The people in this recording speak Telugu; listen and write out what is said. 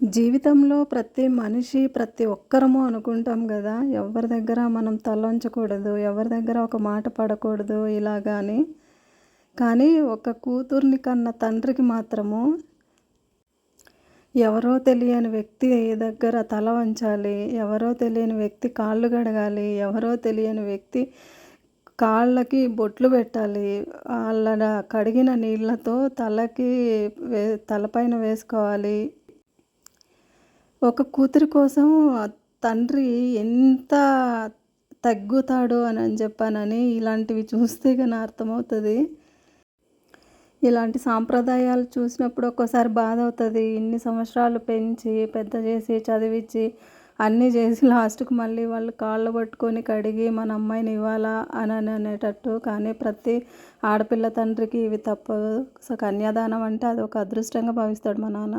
జీవితంలో ప్రతి మనిషి ప్రతి ఒక్కరము అనుకుంటాం కదా ఎవరి దగ్గర మనం తలొంచకూడదు ఎవరి దగ్గర ఒక మాట పడకూడదు ఇలాగా అని కానీ ఒక కూతుర్ని కన్న తండ్రికి మాత్రము ఎవరో తెలియని వ్యక్తి దగ్గర తల వంచాలి ఎవరో తెలియని వ్యక్తి కాళ్ళు కడగాలి ఎవరో తెలియని వ్యక్తి కాళ్ళకి బొట్లు పెట్టాలి వాళ్ళ కడిగిన నీళ్ళతో తలకి వే తలపైన వేసుకోవాలి. ఒక కూతురి కోసం తండ్రి ఎంత తగ్గుతాడు అని అని చెప్పానని ఇలాంటివి చూస్తే కానీ అర్థమవుతుంది. ఇలాంటి సాంప్రదాయాలు చూసినప్పుడు ఒక్కోసారి బాధ అవుతుంది ఇన్ని సంవత్సరాలు పెంచి పెద్ద చేసి చదివించి అన్నీ చేసి లాస్ట్కి మళ్ళీ వాళ్ళు కాళ్ళు పట్టుకొని కడిగి మన అమ్మాయిని ఇవ్వాలా అని అని అనేటట్టు. కానీ ప్రతి ఆడపిల్ల తండ్రికి ఇవి తప్పదు సో కన్యాదానం అంటే అది ఒక అదృష్టంగా భావిస్తాడు మా నాన్న.